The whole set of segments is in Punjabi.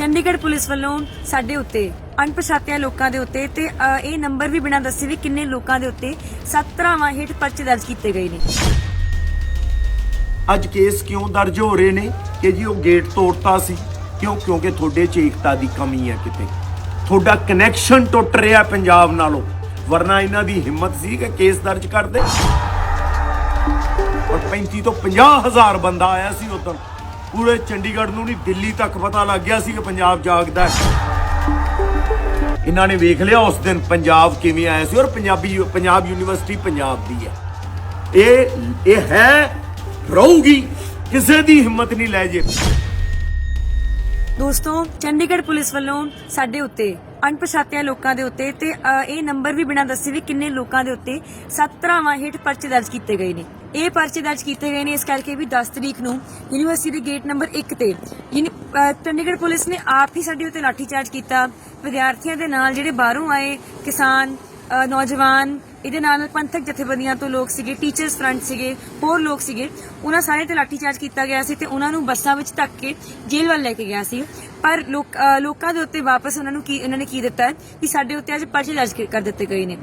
ਚੰਡੀਗੜ੍ਹ ਪੁਲਿਸ ਵੱਲੋਂ ਸਾਡੇ ਉੱਤੇ ਅਣਪਛਾਤਿਆ ਲੋਕਾਂ ਦੇ ਉੱਤੇ ਤੇ ਅ, ਇਹ ਨੰਬਰ ਵੀ ਬਿਨਾਂ ਦੱਸੇ ਵੀ ਕਿੰਨੇ ਲੋਕਾਂ ਦੇ ਉੱਤੇ 17ਵਾਂ ਹੇਠ ਪਰਚੇ ਦਰਜ ਕੀਤੇ ਗਏ ਨੇ। ਅੱਜ ਕੇਸ ਕਿਉਂ ਦਰਜ ਹੋ ਰਹੇ ਨੇ? ਕਿ ਜੀ ਉਹ ਗੇਟ ਤੋੜਤਾ ਸੀ? ਕਿਉਂ? ਕਿਉਂਕਿ ਤੁਹਾਡੇ 'ਚ ਏਕਤਾ ਦੀ ਕਮੀ ਹੈ ਕਿਤੇ। ਤੁਹਾਡਾ ਕਨੈਕਸ਼ਨ ਟੁੱਟ ਰਿਹਾ ਪੰਜਾਬ ਨਾਲੋਂ। ਵਰਨਾ ਇਹਨਾਂ ਦੀ ਹਿੰਮਤ ਸੀ ਕਿ ਕੇਸ ਦਰਜ ਕਰਦੇ ਔਰ 35 ਤੋਂ 50 ਹਜ਼ਾਰ ਬੰਦਾ ਆਇਆ ਸੀ ਉਦੋਂ। ਪੂਰੇ ਚੰਡੀਗੜ੍ਹ ਨੂੰ ਨਹੀਂ, ਦਿੱਲੀ ਤੱਕ ਪਤਾ ਲੱਗ ਗਿਆ ਸੀ ਕਿ ਪੰਜਾਬ ਜਾਗਦਾ ਹੈ। ਇਹਨਾਂ ਨੇ ਵੇਖ ਲਿਆ ਉਸ ਦਿਨ ਪੰਜਾਬ ਕਿਵੇਂ ਆਇਆ ਸੀ ਔਰ ਪੰਜਾਬੀ, ਪੰਜਾਬ ਯੂਨੀਵਰਸਿਟੀ ਪੰਜਾਬ ਦੀ ਹੈ। ਇਹ ਇਹ ਹੈ, ਰਹੂਗੀ, ਕਿਸੇ ਦੀ ਹਿੰਮਤ ਨਹੀਂ ਲੈ ਜੇ। ਦੋਸਤੋ ਚੰਡੀਗੜ੍ਹ ਪੁਲਿਸ ਵੱਲੋਂ ਸਾਡੇ ਉੱਤੇ ਅਣਪਛਾਤਿਆ ਲੋਕਾਂ ਦੇ ਉੱਤੇ ਤੇ ਅ, ਇਹ ਨੰਬਰ ਵੀ ਬਿਨਾਂ ਦੱਸੇ ਵੀ ਕਿੰਨੇ ਲੋਕਾਂ ਦੇ ਉੱਤੇ 17ਵਾਂ ਹੇਠ ਪਰਚੇ ਦਰਜ ਕੀਤੇ ਗਏ ਨੇ। ਇਹ ਪਰਚੇ ਦਰਜ ਕੀਤੇ ਗਏ ਨੇ ਇਸ ਕਰਕੇ ਵੀ 10 ਤਰੀਕ ਨੂੰ ਯੂਨੀਵਰਸਿਟੀ ਦੇ ਗੇਟ ਨੰਬਰ 1 ਤੇ ਚੰਡੀਗੜ੍ਹ ਪੁਲਿਸ ਨੇ ਆਪ ਹੀ ਸਾਡੇ ਉੱਤੇ ਲਾਠੀਚਾਰਜ ਕੀਤਾ। ਵਿਦਿਆਰਥੀਆਂ ਦੇ ਨਾਲ ਜਿਹੜੇ ਬਾਹਰੋਂ ਆਏ ਕਿਸਾਨ ਨੌਜਵਾਨ ਇਹਦੇ ਨਾਲ ਪੰਥਕ ਜਥੇਬੰਦੀਆਂ ਤੋਂ ਲੋਕ ਸੀਗੇ ਟੀਚਰਸ ਫਰੰਟ ਸੀਗੇ, ਹੋਰ ਲੋਕ ਸੀਗੇ, ਉਹਨਾਂ ਸਾਰੇ ਤੇ ਲਾਠੀਚਾਰਜ ਕੀਤਾ ਗਿਆ ਸੀ ਤੇ ਉਹਨਾਂ ਨੂੰ ਬੱਸਾਂ ਵਿੱਚ ਧੱਕ ਕੇ ਜੇਲ੍ਹ ਵੱਲ ਲੈ ਕੇ ਗਿਆ ਸੀ। ਪਰ ਲੋਕਾਂ ਦੇ ਉੱਤੇ ਵਾਪਸ ਉਹਨਾਂ ਨੂੰ ਕੀ ਉਹਨਾਂ ਨੇ ਕੀ ਦਿੱਤਾ ਕਿ ਸਾਡੇ ਉੱਤੇ ਅੱਜ ਪਰਚੇ ਦਰਜ ਕਰ ਦਿੱਤੇ ਗਏ ਨੇ।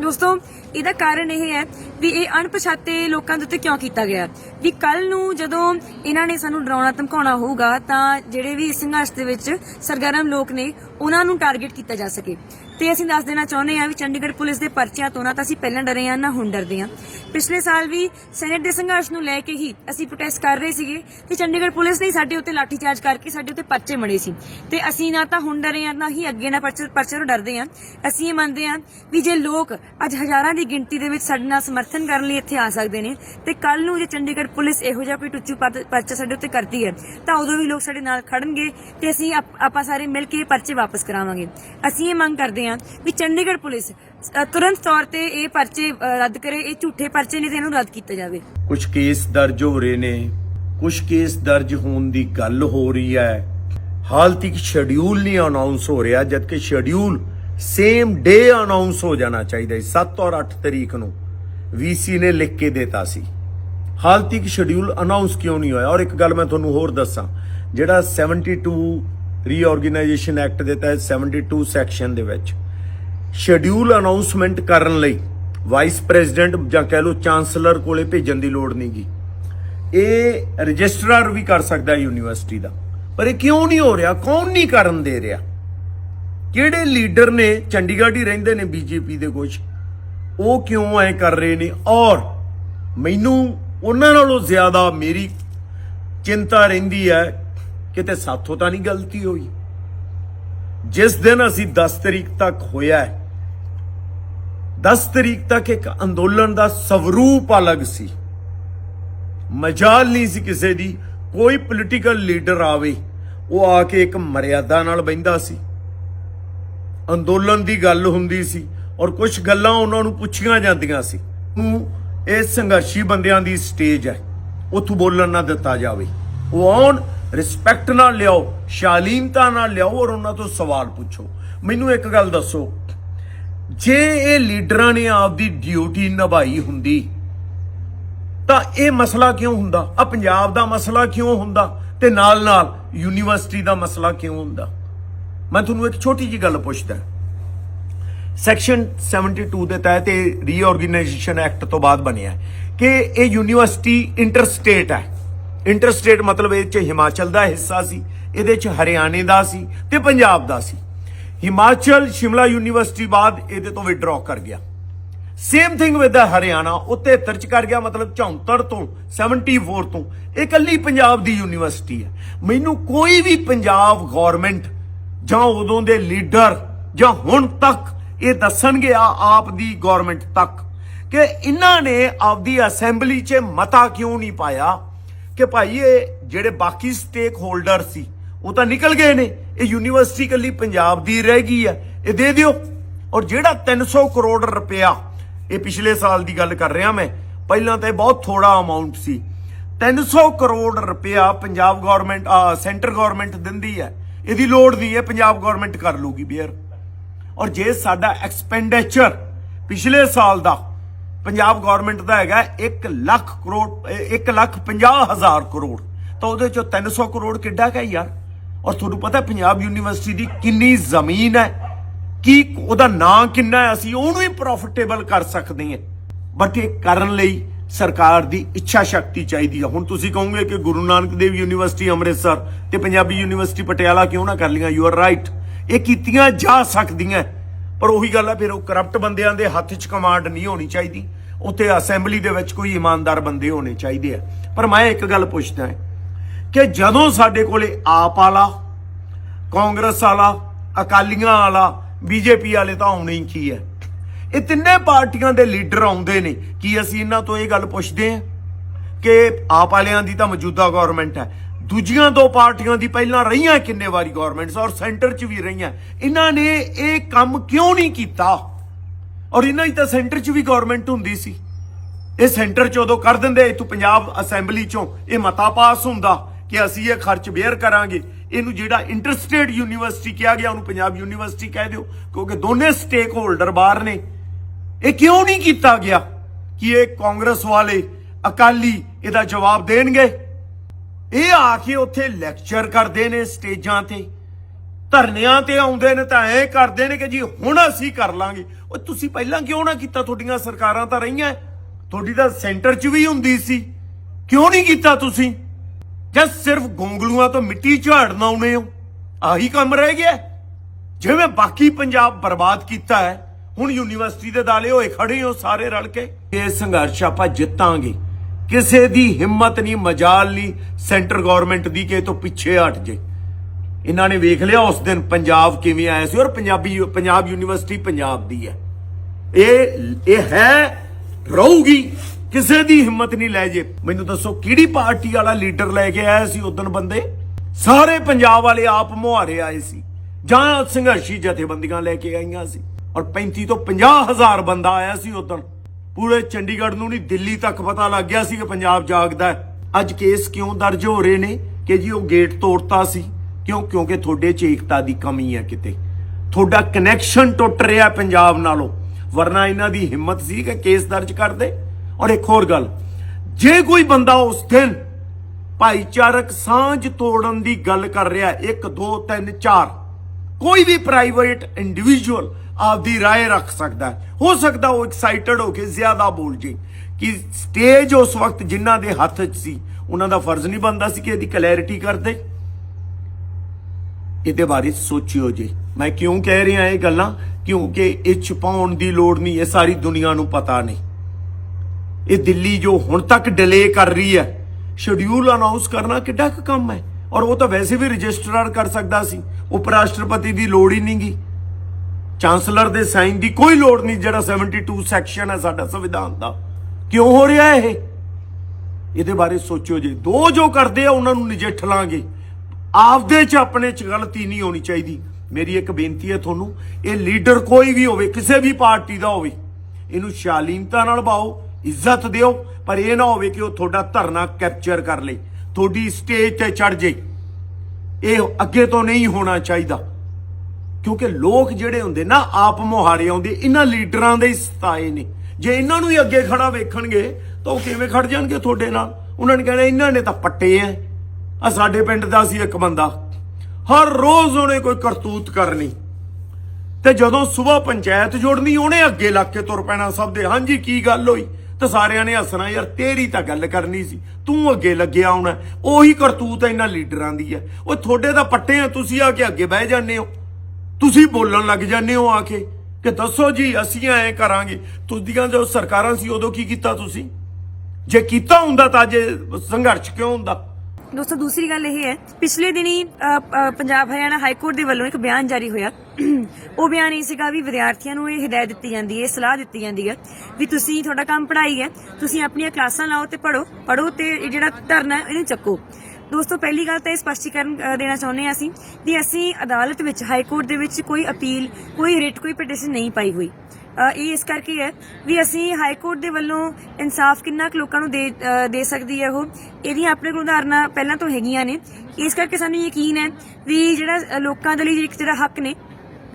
ਦੋਸਤੋ ਇਹਦਾ ਕਾਰਨ ਇਹ ਹੈ ਵੀ ਇਹ ਅਣਪਛਾਤੇ ਲੋਕਾਂ ਦੇ ਉੱਤੇ ਕਿਉਂ ਕੀਤਾ ਗਿਆ? ਵੀ ਕੱਲ ਨੂੰ ਜਦੋਂ ਇਹਨਾਂ ਨੇ ਸਾਨੂੰ ਡਰਾਉਣਾ ਧਮਕਾਉਣਾ ਹੋਊਗਾ, ਤਾਂ ਜਿਹੜੇ ਵੀ ਸੰਘਰਸ਼ ਦੇ ਵਿੱਚ ਸਰਗਰਮ ਲੋਕ ਨੇ, ਉਹਨਾਂ ਨੂੰ ਟਾਰਗੇਟ ਕੀਤਾ ਜਾ ਸਕੇ। ਤੇ ਅਸੀਂ ਦੱਸ ਦੇਣਾ ਚਾਹੁੰਦੇ ਹਾਂ ਵੀ ਚੰਡੀਗੜ੍ਹ ਪੁਲਿਸ ਦੇ ਪਰਚਿਆਂ ਤੋਂ ਨਾ ਤਾਂ ਅਸੀਂ ਪਹਿਲਾਂ ਡਰੇ ਹਾਂ, ਨਾ ਹੁਣ ਡਰਦੇ ਹਾਂ। ਪਿਛਲੇ ਸਾਲ ਵੀ ਸੈਨੇਟ ਦੇ ਸੰਘਰਸ਼ ਨੂੰ ਲੈ ਕੇ ਹੀ ਅਸੀਂ ਪ੍ਰੋਟੈਸਟ ਕਰ ਰਹੇ ਸੀਗੇ ਤੇ ਚੰਡੀਗੜ੍ਹ ਪੁਲਿਸ ਨੇ ਸਾਡੇ ਉੱਤੇ ਲਾਠੀਚਾਰਜ ਕਰਕੇ ਸਾਡੇ ਉੱਤੇ ਪਰਚੇ ਮੜੇ ਸੀ। ਤੇ ਅਸੀਂ ਨਾ ਤਾਂ ਹੁਣ ਡਰੇ ਹਾਂ, ਨਾ ਹੀ ਅੱਗੇ ਨਾ ਪਰਚੇ ਪਰਚੇ ਤੋਂ ਡਰਦੇ ਹਾਂ। ਅਸੀਂ ਇਹ ਮੰਨਦੇ ਹਾਂ ਵੀ ਜੇ ਲੋਕ ਅੱਜ ਹਜ਼ਾਰਾਂ ਦੀ ਗਿਣਤੀ ਦੇ ਵਿੱਚ ਸਾਡੇ ਨਾਲ ਸਮਰਥਨ ਕਰਨ ਲਈ ਇੱਥੇ ਆ ਸਕਦੇ ਨੇ। ਤੇ ਕੱਲ ਨੂੰ ਜੇ ਚੰਡੀਗੜ੍ਹ ਪੁਲਿਸ ਇਹੋ ਜਿਹਾ ਕੋਈ ਟੁੱਚੂ ਪਰਚਾ ਸਾਡੇ ਉੱਤੇ ਕਰਦੀ ਹੈ, ਤਾਂ ਉਦੋਂ ਵੀ ਲੋਕ ਸਾਡੇ ਨਾਲ ਖੜਨਗੇ ਤੇ ਅਸੀਂ ਆਪਾਂ ਸਾਰੇ ਮਿਲ ਕੇ ਪਰਚੇ ਵਾਪਸ ਕਰਾਵਾਂਗੇ। ਅਸੀਂ ਇਹ ਮੰਗ ਕਰਦੇ ਹਾਂ ਵੀ ਚੰਡੀਗੜ੍ਹ ਪੁਲਿਸ ਤੁਰੰਤ ਤੌਰ ਤੇ ਇਹ ਪਰਚੇ ਰੱਦ ਕਰੇ, ਇਹ ਝੂਠੇ ਪਰਚੇ ਨੇ ਤੇ ਇਹਨੂੰ ਰੱਦ ਕੀਤਾ ਜਾਵੇ। ਕੁਝ ਕੇਸ ਦਰਜ ਹੋ ਰਹੇ ਨੇ ਕੁਝ ਕੇਸ ਦਰਜ ਹੋਣ ਦੀ ਗੱਲ ਹੋ ਰਹੀ ਹੈ। ਹਾਲ ਤੱਕ ਸ਼ਡਿਊਲ ਨਹੀਂ ਅਨਾਉਂਸ ਹੋ ਰਿਹਾ, ਜਦਕਿ ਸ਼ਡਿਊਲ ਸੇਮ ਡੇ ਅਨਾਉਂਸ ਹੋ ਜਾਣਾ ਚਾਹੀਦਾ ਸੀ 7 ਔਰ 8 ਤਰੀਕ ਨੂੰ। ਵੀਸੀ ਨੇ ਲਿਖ ਕੇ ਦਿੱਤਾ ਸੀ। ਹਾਲ ਤੱਕ ਸ਼ਡਿਊਲ ਅਨਾਉਂਸ ਕਿਉਂ ਨਹੀਂ ਹੋਇਆ? ਔਰ ਇੱਕ ਗੱਲ ਮੈਂ ਤੁਹਾਨੂੰ ਹੋਰ ਦੱਸਾਂ। ਜਿਹੜਾ 72 ਰੀਆਰਗੇਨਾਈਜੇਸ਼ਨ ਐਕਟ ਦੇ ਤਹਿਤ 72 ਸੈਕਸ਼ਨ ਦੇ ਵਿੱਚ ਸ਼ਡਿਊਲ ਅਨਾਉਂਸਮੈਂਟ ਕਰਨ ਲਈ ਵਾਈਸ ਪ੍ਰੈਜ਼ੀਡੈਂਟ ਜਾਂ ਕਹਿ ਲਓ ਚਾਂਸਲਰ ਕੋਲੇ ਭੇਜਣ ਦੀ ਲੋੜ ਨਹੀਂਗੀ ਇਹ ਰਜਿਸਟਰਾਰ ਵੀ ਕਰ ਸਕਦਾ ਯੂਨੀਵਰਸਿਟੀ ਦਾ। ਪਰ ਇਹ ਕਿਉਂ ਨਹੀਂ ਹੋ ਰਿਹਾ? ਕੌਣ ਨਹੀਂ ਕਰਨ ਦੇ ਰਿਹਾ? ਕਿਹੜੇ ਲੀਡਰ ਨੇ ਚੰਡੀਗੜ੍ਹ ਹੀ ਰਹਿੰਦੇ ਨੇ ਬੀਜੇਪੀ ਦੇ ਕੁਝ ਉਹ ਕਿਉਂ ਐ ਕਰ ਰਹੇ ਨੇ? ਔਰ ਮੈਨੂੰ ਉਹਨਾਂ ਨਾਲੋਂ ਜ਼ਿਆਦਾ ਮੇਰੀ ਚਿੰਤਾ ਰਹਿੰਦੀ ਹੈ, ਕਿਤੇ ਸਾਥੋਂ ਤਾਂ ਨਹੀਂ ਗਲਤੀ ਹੋਈ। ਜਿਸ ਦਿਨ ਅਸੀਂ 10 ਤਰੀਕ ਤੱਕ ਹੋਇਆ ਹੈ 10 ਤਰੀਕ ਤੱਕ ਇੱਕ ਅੰਦੋਲਨ ਦਾ ਸਵਰੂਪ ਅਲੱਗ ਸੀ। ਮਜਾਲ ਨਹੀਂ ਸੀ ਕਿਸੇ ਦੀ, ਕੋਈ ਪੋਲੀਟੀਕਲ ਲੀਡਰ ਆਵੇ, ਉਹ ਆ ਕੇ ਇੱਕ ਮਰਿਆਦਾ ਨਾਲ ਬੈੰਦਾ ਸੀ। ਅੰਦੋਲਨ ਦੀ ਗੱਲ ਹੁੰਦੀ ਸੀ ਔਰ ਕੁਝ ਗੱਲਾਂ ਉਹਨਾਂ ਨੂੰ ਪੁੱਛੀਆਂ ਜਾਂਦੀਆਂ ਸੀ। ਨੂੰ ਇਹ ਸੰਘਰਸ਼ੀ ਬੰਦਿਆਂ ਦੀ ਸਟੇਜ ਹੈ। ਉੱਥੋਂ ਬੋਲਣ ਨਾ ਦਿੱਤਾ ਜਾਵੇ। ਉਹ ਆਉਣ ਰਿਸਪੈਕਟ ਨਾਲ ਲਿਆਓ, ਸ਼ਾਲੀਨਤਾ ਨਾਲ ਲਿਆਓ ਔਰ ਉਹਨਾਂ ਤੋਂ ਸਵਾਲ ਪੁੱਛੋ। ਮੈਨੂੰ ਇੱਕ ਗੱਲ ਦੱਸੋ। ਜੇ ਇਹ ਲੀਡਰਾਂ ਨੇ ਆਪਦੀ ਡਿਊਟੀ ਨਿਭਾਈ ਹੁੰਦੀ, ਤਾਂ ਇਹ ਮਸਲਾ ਕਿਉਂ ਹੁੰਦਾ? ਆ ਪੰਜਾਬ ਦਾ ਮਸਲਾ ਕਿਉਂ ਹੁੰਦਾ? ਤੇ ਨਾਲ ਨਾਲ ਯੂਨੀਵਰਸਿਟੀ ਦਾ ਮਸਲਾ ਕਿਉਂ ਹੁੰਦਾ? ਮੈਂ ਤੁਹਾਨੂੰ ਇੱਕ ਛੋਟੀ ਜੀ ਗੱਲ ਪੁੱਛਦਾ। ਸੈਕਸ਼ਨ 72 ਦੇ ਤਹਿਤ ਇਹ ਰੀਆਰਗੇਨਾਈਜੇਸ਼ਨ ਐਕਟ ਤੋਂ ਬਾਅਦ ਬਣਿਆ ਕਿ ਇਹ ਯੂਨੀਵਰਸਿਟੀ ਇੰਟਰਸਟੇਟ ਹੈ। ਇੰਟਰਸਟੇਟ ਮਤਲਬ ਇਹ ਚ ਹਿਮਾਚਲ ਦਾ ਹਿੱਸਾ ਸੀ, ਇਹਦੇ ਚ ਹਰਿਆਣੇ ਦਾ ਸੀ ਤੇ ਪੰਜਾਬ ਦਾ ਸੀ। ਹਿਮਾਚਲ ਸ਼ਿਮਲਾ ਯੂਨੀਵਰਸਿਟੀ ਬਾਅਦ ਇਹਦੇ ਤੋਂ ਵਿਡਰਾਅ ਕਰ ਗਿਆ। Same thing with the Haryana ਉੱਤੇ 73 ਕਰ ਗਿਆ, ਮਤਲਬ 74 ਤੋਂ 74 ਤੋਂ। ਇਹ ਇਕੱਲੀ ਪੰਜਾਬ ਦੀ ਯੂਨੀਵਰਸਿਟੀ ਹੈ। ਮੈਨੂੰ ਕੋਈ ਵੀ ਪੰਜਾਬ ਗਵਰਨਮੈਂਟ ਜਾਂ ਉਦੋਂ ਦੇ ਲੀਡਰ ਜਾਂ ਹੁਣ ਤੱਕ ਇਹ ਦੱਸਣਗੇ ਆ ਆਪ ਦੀ ਗਵਰਨਮੈਂਟ ਤੱਕ ਕਿ ਇਹਨਾਂ ਨੇ ਆਪਦੀ ਅਸੈਂਬਲੀ 'ਚ ਮਤਾ ਕਿਉਂ ਨਹੀਂ ਪਾਇਆ? ਕਿ ਭਾਈ ਇਹ ਜਿਹੜੇ ਬਾਕੀ ਸਟੇਕ ਹੋਲਡਰ ਸੀ, ਉਹ ਤਾਂ ਨਿਕਲ ਗਏ ਨੇ। ਇਹ ਯੂਨੀਵਰਸਿਟੀ ਕੱਲੀ ਪੰਜਾਬ ਦੀ ਰਹਿ ਗਈ ਹੈ। ਇਹ ਦੇ ਦਿਓ। ਔਰ ਜਿਹੜਾ 300 ਕਰੋੜ ਰੁਪਇਆ ਇਹ ਪਿਛਲੇ ਸਾਲ ਦੀ ਗੱਲ ਕਰ ਰਿਹਾ ਮੈਂ, ਪਹਿਲਾਂ ਤਾਂ ਇਹ ਬਹੁਤ ਥੋੜਾ ਅਮਾਉਂਟ ਸੀ। 300 ਕਰੋੜ ਰੁਪਇਆ ਪੰਜਾਬ ਗਵਰਨਮੈਂਟ ਸੈਂਟਰ ਗਵਰਨਮੈਂਟ ਦਿੰਦੀ ਹੈ। ਇਹਦੀ ਲੋੜ ਨਹੀਂ ਹੈ, ਪੰਜਾਬ ਗਵਰਨਮੈਂਟ ਕਰ ਲੂਗੀ ਬੇਅਰ। ਔਰ ਜੇ ਸਾਡਾ ਐਕਸਪੈਂਡੀਚਰ ਪਿਛਲੇ ਸਾਲ ਦਾ ਪੰਜਾਬ ਗਵਰਨਮੈਂਟ ਦਾ ਹੈਗਾ 1 ਲੱਖ ਕਰੋੜ 1 ਲੱਖ 50 ਹਜ਼ਾਰ ਕਰੋੜ, ਤਾਂ ਉਹਦੇ ਚੋਂ 300 ਕਰੋੜ ਕਿੱਡਾ ਕਾ ਯਾਰ? ਔਰ ਤੁਹਾਨੂੰ ਪਤਾ ਪੰਜਾਬ ਯੂਨੀਵਰਸਿਟੀ ਦੀ ਕਿੰਨੀ ਜ਼ਮੀਨ ਹੈ? ਕੀ ਉਹਦਾ ਨਾਂ ਕਿੰਨਾ ਹੈ? ਅਸੀਂ ਉਹਨੂੰ ਹੀ ਪ੍ਰੋਫਿਟੇਬਲ ਕਰ ਸਕਦੇ ਹਾਂ। ਬਟ ਇਹ ਕਰਨ ਲਈ ਸਰਕਾਰ ਦੀ ਇੱਛਾ ਸ਼ਕਤੀ ਚਾਹੀਦੀ ਆ। ਹੁਣ ਤੁਸੀਂ ਕਹੋਗੇ ਕਿ ਗੁਰੂ ਨਾਨਕ ਦੇਵ ਯੂਨੀਵਰਸਿਟੀ ਅੰਮ੍ਰਿਤਸਰ ਤੇ ਪੰਜਾਬੀ ਯੂਨੀਵਰਸਿਟੀ ਪਟਿਆਲਾ ਕਿਉਂ ਨਾ ਕਰ ਲੀਆਂ ਯੂ ਆਰ ਰਾਈਟ ਇਹ ਕੀਤੀਆਂ ਜਾ ਸਕਦੀਆਂ। ਪਰ ਉਹੀ ਗੱਲ ਹੈ ਫਿਰ ਉਹ ਕਰਪਟ ਬੰਦਿਆਂ ਦੇ ਹੱਥ 'ਚ ਕਮਾਂਡ ਨਹੀਂ ਹੋਣੀ ਚਾਹੀਦੀ। ਉੱਥੇ ਅਸੈਂਬਲੀ ਦੇ ਵਿੱਚ ਕੋਈ ਇਮਾਨਦਾਰ ਬੰਦੇ ਹੋਣੇ ਚਾਹੀਦੇ ਆ। ਪਰ ਮੈਂ ਇੱਕ ਗੱਲ ਪੁੱਛਦਾ ਹਾਂ ਕਿ ਜਦੋਂ ਸਾਡੇ ਕੋਲੇ ਆਪ ਵਾਲਾ ਕਾਂਗਰਸ ਵਾਲਾ ਅਕਾਲੀਆਂ ਵਾਲਾ ਬੀਜੇਪੀ ਵਾਲੇ ਤਾਂ ਆਉਣੇ ਹੀ ਕੀ ਹੈ ਇਹ ਤਿੰਨੇ ਪਾਰਟੀਆਂ ਦੇ ਲੀਡਰ ਆਉਂਦੇ ਨੇ। ਕੀ ਅਸੀਂ ਇਹਨਾਂ ਤੋਂ ਇਹ ਗੱਲ ਪੁੱਛਦੇ ਹਾਂ? ਕਿ ਆਪ ਵਾਲਿਆਂ ਦੀ ਤਾਂ ਮੌਜੂਦਾ ਗਵਰਨਮੈਂਟ ਹੈ। ਦੂਜੀਆਂ ਦੋ ਪਾਰਟੀਆਂ ਦੀ ਪਹਿਲਾਂ ਰਹੀਆਂ ਕਿੰਨੇ ਵਾਰੀ ਗਵਰਨਮੈਂਟਸ ਔਰ ਸੈਂਟਰ 'ਚ ਵੀ ਰਹੀਆਂ। ਇਹਨਾਂ ਨੇ ਇਹ ਕੰਮ ਕਿਉਂ ਨਹੀਂ ਕੀਤਾ? ਔਰ ਇਹਨਾਂ ਦੀ ਤਾਂ ਸੈਂਟਰ 'ਚ ਵੀ ਗਵਰਨਮੈਂਟ ਹੁੰਦੀ ਸੀ। ਇਹ ਸੈਂਟਰ 'ਚ ਉਦੋਂ ਕਰ ਦਿੰਦੇ ਤੂੰ ਪੰਜਾਬ ਅਸੈਂਬਲੀ 'ਚੋਂ ਇਹ ਮਤਾ ਪਾਸ ਹੁੰਦਾ ਕਿ ਅਸੀਂ ਇਹ ਖਰਚ ਬੇਅਰ ਕਰਾਂਗੇ। ਇਹਨੂੰ ਜਿਹੜਾ ਇੰਟਰਸਟੇਟ ਯੂਨੀਵਰਸਿਟੀ ਕਿਹਾ ਗਿਆ, ਉਹਨੂੰ ਪੰਜਾਬ ਯੂਨੀਵਰਸਿਟੀ ਕਹਿ ਦਿਓ, ਕਿਉਂਕਿ ਦੋਨੇ ਸਟੇਕ ਹੋਲਡਰ ਬਾਹਰ ਨੇ। ਇਹ ਕਿਉਂ ਨਹੀਂ ਕੀਤਾ ਗਿਆ ਕਿ ਇਹ ਕਾਂਗਰਸ ਵਾਲੇ ਅਕਾਲੀ ਇਹਦਾ ਜਵਾਬ ਦੇਣਗੇ? ਇਹ ਆ ਕੇ ਉੱਥੇ ਲੈਕਚਰ ਕਰਦੇ ਨੇ ਸਟੇਜਾਂ ਤੇ, ਧਰਨਿਆਂ ਤੇ ਆਉਂਦੇ ਨੇ ਤਾਂ ਐ ਕਰਦੇ ਨੇ ਕਿ ਜੀ ਹੁਣ ਅਸੀਂ ਕਰ ਲਾਂਗੇ। ਉਹ ਤੁਸੀਂ ਪਹਿਲਾਂ ਕਿਉਂ ਨਾ ਕੀਤਾ? ਤੁਹਾਡੀਆਂ ਸਰਕਾਰਾਂ ਤਾਂ ਰਹੀਆਂ। ਤੁਹਾਡੀ ਤਾਂ ਸੈਂਟਰ 'ਚ ਵੀ ਹੁੰਦੀ ਸੀ। ਕਿਉਂ ਨਹੀਂ ਕੀਤਾ ਤੁਸੀਂ? ਜਾਂ ਸਿਰਫ ਗੋਂਗਲੂਆਂ ਤੋਂ ਮਿੱਟੀ ਝਾੜਨਾ ਆਉਨੇ ਹੋ? ਆਹੀ ਕੰਮ ਰਹਿ ਗਿਆ। ਜਿਵੇਂ ਬਾਕੀ ਪੰਜਾਬ ਬਰਬਾਦ ਕੀਤਾ ਹੈ ਹੁਣ ਯੂਨੀਵਰਸਿਟੀ ਦੇ ਦਾਲੇ ਹੋਏ ਖੜੇ ਹੋ ਸਾਰੇ ਰਲ ਕੇ। ਇਹ ਸੰਘਰਸ਼ ਆਪਾਂ ਜਿੱਤਾਂਗੇ, ਕਿਸੇ ਦੀ ਹਿੰਮਤ ਨਹੀਂ, ਮਜਾਲ ਨਹੀਂ, ਸੈਂਟਰ ਗਵਰਨਮੈਂਟ ਦੀ ਕਿ ਤੋਂ ਪਿੱਛੇ ਹਟ ਜੇ। ਇਹਨਾਂ ਨੇ ਵੇਖ ਲਿਆ ਉਸ ਦਿਨ ਪੰਜਾਬ ਕਿਵੇਂ ਆਇਆ ਸੀ ਔਰ ਪੰਜਾਬੀ ਪੰਜਾਬ ਯੂਨੀਵਰਸਿਟੀ ਪੰਜਾਬ ਦੀ ਹੈ। ਇਹ ਇਹ ਹੈ, ਰਹੂਗੀ, ਕਿਸੇ ਦੀ ਹਿੰਮਤ ਨਹੀਂ ਲੈ ਜੇ। ਮੈਨੂੰ ਦੱਸੋ ਕਿਹੜੀ ਪਾਰਟੀ ਵਾਲਾ ਲੀਡਰ ਲੈ ਕੇ ਆਇਆ ਸੀ ਉਦੋਂ ਬੰਦੇ? ਸਾਰੇ ਪੰਜਾਬ ਵਾਲੇ ਆਪ ਮੁਹਾਰੇ ਆਏ ਸੀ। ਜਾਂ ਸੰਘਰਸ਼ੀ ਜਥੇਬੰਦੀਆਂ ਲੈ ਕੇ ਆਈਆਂ ਸੀ। ਔਰ 35 ਤੋਂ 50 ਹਜ਼ਾਰ ਬੰਦਾ ਆਇਆ ਸੀ ਉਦੋਂ ਪੂਰੇ ਚੰਡੀਗੜ੍ਹ ਨੂੰ ਨਹੀਂ, ਦਿੱਲੀ ਤੱਕ ਪਤਾ ਲੱਗ ਗਿਆ ਸੀ ਕਿ ਪੰਜਾਬ ਜਾਗਦਾ ਹੈ। ਅੱਜ ਕੇਸ ਕਿਉਂ ਦਰਜ ਹੋ ਰਹੇ ਨੇ? ਕਿ ਜੀ ਉਹ ਗੇਟ ਤੋੜਤਾ ਸੀ? ਕਿਉਂ? ਕਿਉਂਕਿ ਤੁਹਾਡੇ ਚ ਏਕਤਾ ਦੀ ਕਮੀ ਹੈ ਕਿਤੇ। ਤੁਹਾਡਾ ਕਨੈਕਸ਼ਨ ਟੁੱਟ ਰਿਹਾ ਪੰਜਾਬ ਨਾਲੋਂ। ਵਰਨਾ ਇਹਨਾਂ ਦੀ ਹਿੰਮਤ ਸੀ ਕਿ ਕੇਸ ਦਰਜ ਕਰਦੇ ਔਰ ਇੱਕ ਹੋਰ ਗੱਲ, ਜੇ ਕੋਈ ਬੰਦਾ ਉਸ ਦਿਨ ਭਾਈਚਾਰਕ ਸਾਂਝ ਤੋੜਨ ਦੀ ਗੱਲ ਕਰ ਰਿਹਾ 1 2 3 4 ਕੋਈ ਵੀ ਪ੍ਰਾਈਵੇਟ ਇੰਡੀਵਿਜੂਅਲ ਆਪਦੀ رائے ਰੱਖ ਸਕਦਾ ਹੈ ਹੋ ਸਕਦਾ ਉਹ ਐਕਸਾਈਟਡ ਹੋ ਕੇ ਜ਼ਿਆਦਾ ਬੋਲ ਜੇ ਕਿ ਸਟੇਜ ਉਸ ਵਕਤ ਜਿਨ੍ਹਾਂ ਦੇ ਹੱਥ 'ਚ ਸੀ ਉਹਨਾਂ ਦਾ ਫਰਜ਼ ਨਹੀਂ ਬਣਦਾ ਸੀ ਕਿ ਇਹਦੀ ਕਲੈਰਿਟੀ ਕਰਦੇ ਇਹਦੇ ਬਾਰੇ ਸੋਚਿਓ ਜੀ ਮੈਂ ਕਿਉਂ ਕਹਿ ਰਿਹਾ ਇਹ ਗੱਲਾਂ ਕਿਉਂਕਿ ਇਹ ਛੁਪਾਉਣ ਦੀ ਲੋੜ ਨਹੀਂ ਇਹ ਸਾਰੀ ਦੁਨੀਆ ਨੂੰ ਪਤਾ ਨਹੀਂ ਇਹ ਦਿੱਲੀ ਜੋ ਹੁਣ ਤੱਕ ਡਿਲੇ ਕਰ ਰਹੀ ਹੈ ਸ਼ਡਿਊਲ ਅਨਾਉਂਸ ਕਰਨਾ ਕਿੱਡਾ ਕੁ ਕੰਮ ਹੈ ਔਰ ਉਹ ਤਾਂ ਵੈਸੇ ਵੀ ਰਜਿਸਟਰਾਰ ਕਰ ਸਕਦਾ ਸੀ ਉਪ ਰਾਸ਼ਟਰਪਤੀ ਦੀ ਲੋੜ ਹੀ ਨਹੀਂਗੀ ਚਾਂਸਲਰ ਦੇ ਸਾਈਨ ਦੀ ਕੋਈ ਲੋੜ ਨਹੀਂ ਜਿਹੜਾ 72 ਸੈਕਸ਼ਨ ਹੈ ਸਾਡਾ ਸੰਵਿਧਾਨ ਦਾ। ਕਿਉਂ ਹੋ ਰਿਹਾ ਇਹ? ਇਹਦੇ ਬਾਰੇ ਸੋਚਿਓ ਜੀ। ਦੋ ਜੋ ਕਰਦੇ ਆ, ਉਹਨਾਂ ਨੂੰ ਨਜਿੱਠ ਲਾਂਗੇ। ਆਪਦੇ ਚ ਆਪਣੇ ਚ ਗਲਤੀ ਨਹੀਂ ਹੋਣੀ ਚਾਹੀਦੀ। ਮੇਰੀ ਇੱਕ ਬੇਨਤੀ ਹੈ ਤੁਹਾਨੂੰ, ਇਹ ਲੀਡਰ ਕੋਈ ਵੀ ਹੋਵੇ, ਕਿਸੇ ਵੀ ਪਾਰਟੀ ਦਾ ਹੋਵੇ, ਇਹਨੂੰ ਸ਼ਾਲੀਨਤਾ ਨਾਲ ਬਾਓ, ਇੱਜ਼ਤ ਦਿਓ, ਪਰ ਇਹ ਨਾ ਹੋਵੇ ਕਿ ਉਹ ਤੁਹਾਡਾ ਧਰਨਾ ਕੈਪਚਰ ਕਰ ਲੇ। ਤੁਹਾਡੀ ਸਟੇਜ ਤੇ ਚੜ ਜੇ। ਇਹ ਅੱਗੇ ਤੋਂ ਨਹੀਂ ਹੋਣਾ ਚਾਹੀਦਾ। ਕਿਉਂਕਿ ਲੋਕ ਜਿਹੜੇ ਹੁੰਦੇ ਨਾ, ਆਪ ਮੁਹਾਰੇ ਆਉਂਦੇ, ਇਹਨਾਂ ਲੀਡਰਾਂ ਦੇ ਸਤਾਏ ਨੇ। ਜੇ ਇਹਨਾਂ ਨੂੰ ਹੀ ਅੱਗੇ ਖੜਾ ਵੇਖਣਗੇ, ਤਾਂ ਉਹ ਕਿਵੇਂ ਖੜ ਜਾਣਗੇ ਤੁਹਾਡੇ ਨਾਲ? ਉਹਨਾਂ ਨੇ ਕਹਿਣਾ, ਇਹਨਾਂ ਨੇ ਤਾਂ ਪੱਟੇ ਐ। ਆ ਸਾਡੇ ਪਿੰਡ ਦਾ ਸੀ ਇੱਕ ਬੰਦਾ। ਹਰ ਰੋਜ਼ ਉਹਨੇ ਕੋਈ ਕਰਤੂਤ ਕਰਨੀ। ਤੇ ਜਦੋਂ ਸਵੇਰ ਪੰਚਾਇਤ ਜੋੜਨੀ, ਉਹਨੇ ਅੱਗੇ ਲੱਗ ਕੇ ਤੁਰ ਪੈਣਾ ਸਭ ਦੇ। ਹਾਂਜੀ, ਕੀ ਗੱਲ ਹੋਈ? ਤਾਂ ਸਾਰਿਆਂ ਨੇ ਹੱਸਣਾ, ਯਾਰ, ਤੇਰੀ ਤਾਂ ਗੱਲ ਕਰਨੀ ਸੀ। ਤੂੰ ਅੱਗੇ ਲੱਗਿਆ ਆਉਣਾ ਉਹੀ ਕਰਤੂਤ ਇਹਨਾਂ ਲੀਡਰਾਂ ਦੀ ਹੈ ਉਹ ਤੁਹਾਡੇ ਤਾਂ ਪੱਟੇ ਆ। ਤੁਸੀਂ ਆ ਕੇ ਅੱਗੇ ਬਹਿ ਜਾਂਦੇ ਹੋ। ਤੁਸੀਂ ਬੋਲਣ ਲੱਗ ਜਾਂਦੇ ਹੋ ਆ ਕੇ ਕਿ ਦੱਸੋ ਜੀ, ਅਸੀਂ ਐ ਕਰਾਂਗੇ। ਤੁਹਾਡੀਆਂ ਜੋ ਸਰਕਾਰਾਂ ਸੀ, ਉਦੋਂ ਕੀ ਕੀਤਾ ਤੁਸੀਂ? ਜੇ ਕੀਤਾ ਹੁੰਦਾ ਤਾਂ ਜੇ ਸੰਘਰਸ਼ ਕਿਉਂ ਹੁੰਦਾ? ਦੋਸਤੋ, ਦੂਸਰੀ ਗੱਲ ਇਹ ਹੈ, ਪਿਛਲੇ ਦਿਨੀ ਪੰਜਾਬ ਹਰਿਆਣਾ ਹਾਈ ਕੋਰਟ ਦੇ ਵੱਲੋਂ ਇੱਕ ਬਿਆਨ ਜਾਰੀ ਹੋਇਆ। ਉਹ ਬਿਆਨ ਇਹ ਸੀਗਾ ਵੀ ਵਿਦਿਆਰਥੀਆਂ ਨੂੰ ਇਹ ਹਦਾਇਤ ਦਿੱਤੀ ਜਾਂਦੀ ਹੈ ਸਲਾਹ ਦਿੱਤੀ ਜਾਂਦੀ ਹੈ ਵੀ ਤੁਸੀਂ ਤੁਹਾਡਾ ਕੰਮ ਪੜ੍ਹਾਈ ਹੈ, ਤੁਸੀਂ ਆਪਣੀਆਂ ਕਲਾਸਾਂ ਲਾਓ ਤੇ ਪੜੋ ਪੜੋ ਤੇ ਜਿਹੜਾ ਧਰਨਾ ਇਹਨੂੰ ਚੱਕੋ। ਦੋਸਤੋ, ਪਹਿਲੀ ਗੱਲ ਤਾਂ ਇਹ ਸਪਸ਼ਟੀਕਰਨ ਦੇਣਾ ਚਾਹੁੰਦੇ ਹਾਂ ਅਸੀਂ ਵੀ ਅਸੀਂ ਅਦਾਲਤ ਵਿੱਚ, ਹਾਈ ਕੋਰਟ ਦੇ ਵਿੱਚ ਕੋਈ ਅਪੀਲ, ਕੋਈ ਰਿਟ, ਕੋਈ ਪਟੀਸ਼ਨ ਨਹੀਂ ਪਾਈ ਹੋਈ। ਇਹ ਇਸ ਕਰਕੇ ਹੈ ਵੀ ਅਸੀਂ ਹਾਈ ਕੋਰਟ ਦੇ ਵੱਲੋਂ ਇਨਸਾਫ ਕਿੰਨਾ ਕੁ ਲੋਕਾਂ ਨੂੰ ਦੇ ਦੇ ਸਕਦੀ ਹੈ ਉਹ, ਇਹਦੀਆਂ ਆਪਣੇ ਕੋਲ ਉਦਾਹਰਨਾਂ ਪਹਿਲਾਂ ਤੋਂ ਹੈਗੀਆਂ ਨੇ। ਇਸ ਕਰਕੇ ਸਾਨੂੰ ਯਕੀਨ ਹੈ ਵੀ ਜਿਹੜਾ ਲੋਕਾਂ ਦੇ ਲਈ ਇੱਕ ਜਿਹੜਾ ਹੱਕ ਨੇ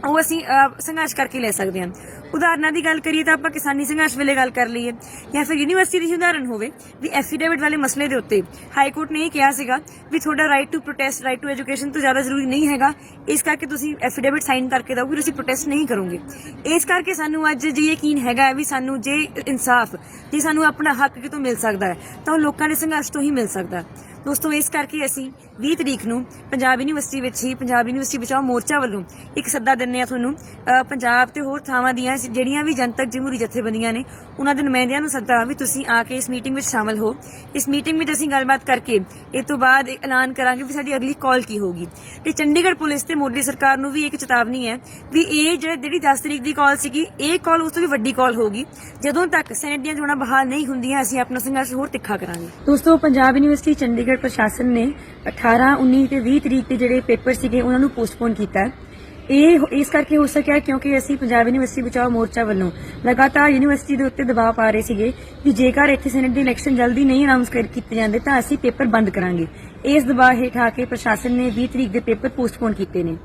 ਉਹ ਅਸੀਂ ਸੰਘਰਸ਼ ਕਰਕੇ ਲੈ ਸਕਦੇ ਹਾਂ ਉਦਾਹਰਨਾਂ ਦੀ ਗੱਲ ਕਰੀਏ ਤਾਂ ਆਪਾਂ ਕਿਸਾਨੀ ਸੰਘਰਸ਼ ਵੇਲੇ ਗੱਲ ਕਰ ਲਈਏ ਜਾਂ ਫਿਰ ਯੂਨੀਵਰਸਿਟੀ ਦੀ ਉਦਾਹਰਨ ਹੋਵੇ ਵੀ ਐਫੀਡੇਵਿਟ ਵਾਲੇ ਮਸਲੇ ਦੇ ਉੱਤੇ ਹਾਈ ਕੋਰਟ ਨੇ ਇਹ ਕਿਹਾ ਸੀਗਾ ਵੀ ਤੁਹਾਡਾ right to protest right to education ਤੋਂ ਜ਼ਿਆਦਾ ਜ਼ਰੂਰੀ ਨਹੀਂ ਹੈਗਾ। ਇਸ ਕਰਕੇ ਤੁਸੀਂ ਐਫੀਡੇਵਿਟ ਸਾਈਨ ਕਰਕੇ ਦਿਓ ਵੀ ਅਸੀਂ ਪ੍ਰੋਟੈਸਟ ਨਹੀਂ ਕਰੋਗੇ। ਇਸ ਕਰਕੇ ਸਾਨੂੰ ਅੱਜ ਜੇ ਯਕੀਨ ਹੈਗਾ ਵੀ ਸਾਨੂੰ ਜੇ ਇਨਸਾਫ, ਜੇ ਸਾਨੂੰ ਆਪਣਾ ਹੱਕ ਕਿਤੋਂ ਮਿਲ ਸਕਦਾ ਹੈ, ਤਾਂ ਉਹ ਲੋਕਾਂ ਦੇ ਸੰਘਰਸ਼ ਤੋਂ ਹੀ ਮਿਲ ਸਕਦਾ ਦੋਸਤੋ, ਇਸ ਕਰਕੇ ਅਸੀਂ 20 ਤਰੀਕ ਨੂੰ ਪੰਜਾਬ ਯੂਨੀਵਰਸਿਟੀ ਵਿੱਚ ਹੀ, ਪੰਜਾਬ ਯੂਨੀਵਰਸਿਟੀ ਬਚਾਓ ਮੋਰਚਾ ਵੱਲੋਂ ਇੱਕ ਸੱਦਾ ਦਿੰਨੇ ਆ ਤੁਹਾਨੂੰ। ਪੰਜਾਬ ਤੇ ਹੋਰ ਥਾਵਾਂ ਦੀਆਂ ਜਿਹੜੀਆਂ ਵੀ ਜਨਤਕ ਜਮਹੂਰੀ ਜਥੇਬੰਦੀਆਂ ਨੇ, ਉਹਨਾਂ ਦੇ ਨੁਮਾਇੰਦਿਆਂ ਨੂੰ ਸੱਦਾ ਵੀ ਤੁਸੀਂ ਆ ਕੇ ਇਸ ਮੀਟਿੰਗ ਵਿੱਚ ਸ਼ਾਮਲ ਹੋ। ਇਸ ਮੀਟਿੰਗ ਵਿੱਚ ਅਸੀਂ ਗੱਲਬਾਤ ਕਰਕੇ, ਇਹ ਤੋਂ ਬਾਅਦ ਇੱਕ ਐਲਾਨ ਕਰਾਂਗੇ ਵੀ ਸਾਡੀ ਅਗਲੀ ਕਾਲ ਕੀ ਹੋਗੀ ਤੇ ਚੰਡੀਗੜ੍ਹ ਪੁਲਿਸ ਤੇ ਮੋਦੀ ਸਰਕਾਰ ਨੂੰ ਵੀ ਇੱਕ ਚੇਤਾਵਨੀ ਹੈ ਵੀ ਇਹ ਜਿਹੜੇ ਜਿਹੜੀ 10 ਤਰੀਕ ਦੀ ਕਾਲ ਸੀਗੀ, ਇਹ ਕਾਲ ਉਸ ਤੋਂ ਵੀ ਵੱਡੀ ਕਾਲ ਹੋਗੀ ਜਦੋਂ ਤੱਕ ਸੈਨੇਟ ਦੀਆਂ ਚੋਣਾਂ ਬਹਾਲ ਨਹੀਂ ਹੁੰਦੀਆਂ, ਅਸੀਂ ਆਪਣਾ ਸੰਘਰਸ਼ ਹੋਰ ਤਿੱਖਾ ਕਰਾਂਗੇ। ਦੋਸਤੋ, ਪੰਜਾਬ ਯੂਨੀਵਰਸਿਟੀ ਚੰਡੀਗੜ੍ਹ ਪ੍ਰਸ਼ਾਸਨ ਨੇ 18 19 ਤੇ 20 ਤਰੀਕ ਦੇ ਜਿਹੜੇ ਪੇਪਰ ਸੀਗੇ, ਉਹਨਾਂ ਨੂੰ ਪੋਸਟਪੋਨ ਕੀਤਾ। ਹੈ ਇਹ ਇਸ ਕਰਕੇ ਹੋ ਸਕਿਆ ਕਿਉਂਕਿ ਅਸੀਂ ਪੰਜਾਬ ਯੂਨੀਵਰਸਿਟੀ ਬਚਾਓ ਮੋਰਚਾ ਵੱਲੋਂ ਲਗਾਤਾਰ ਯੂਨੀਵਰਸਿਟੀ ਦੇ ਉੱਤੇ ਦਬਾਅ ਪਾ ਰਹੇ ਸੀਗੇ ਕਿ ਜੇਕਰ ਇੱਥੇ ਸੈਨੇਟ ਦੀ ਇਲੈਕਸ਼ਨ ਜਲਦੀ ਨਹੀਂ ਅਨਾਉਂਸ ਕਰ ਕੀਤੇ ਜਾਂਦੇ ਤਾਂ ਅਸੀਂ ਪੇਪਰ ਬੰਦ ਕਰਾਂਗੇ। ਇਸ ਦਬਾਅ ਹੇਠ ਆ ਕੇ ਪ੍ਰਸ਼ਾਸਨ ਨੇ 20 ਤਰੀਕ ਦੇ ਪੇਪਰ ਪੋਸਟਪੋਨ ਕੀਤੇ ਨੇ।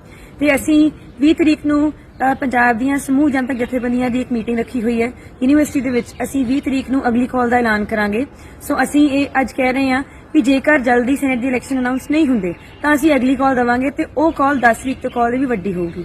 ਤੇ ਅਸੀਂ 20 ਤਰੀਕ ਨੂੰ ਪੰਜਾਬ ਦੀਆਂ ਸਮੂਹ ਜਨਤਕ ਜਥੇਬੰਦੀਆਂ ਦੀ ਇੱਕ ਮੀਟਿੰਗ ਰੱਖੀ ਹੋਈ ਹੈ। ਯੂਨੀਵਰਸਿਟੀ ਦੇ ਵਿੱਚ ਅਸੀਂ 20 ਤਰੀਕ ਨੂੰ ਅਗਲੀ ਕਾਲ ਦਾ ਐਲਾਨ ਕਰਾਂਗੇ। ਸੋ ਅਸੀਂ ਇਹ ਅੱਜ ਕਹਿ ਰਹੇ ਹਾਂ ਵੀ ਜੇਕਰ ਜਲਦੀ ਸੈਨੇਟ ਦੀ ਇਲੈਕਸ਼ਨ ਅਨਾਉਂਸ ਨਹੀਂ ਹੁੰਦੇ, ਤਾਂ ਅਸੀਂ ਅਗਲੀ ਕਾਲ ਦਵਾਂਗੇ ਤੇ ਉਹ ਕਾਲ 10 ਵੀਕ ਤੋਂ ਕਾਲ ਵੀ ਵੱਡੀ ਹੋਊਗੀ।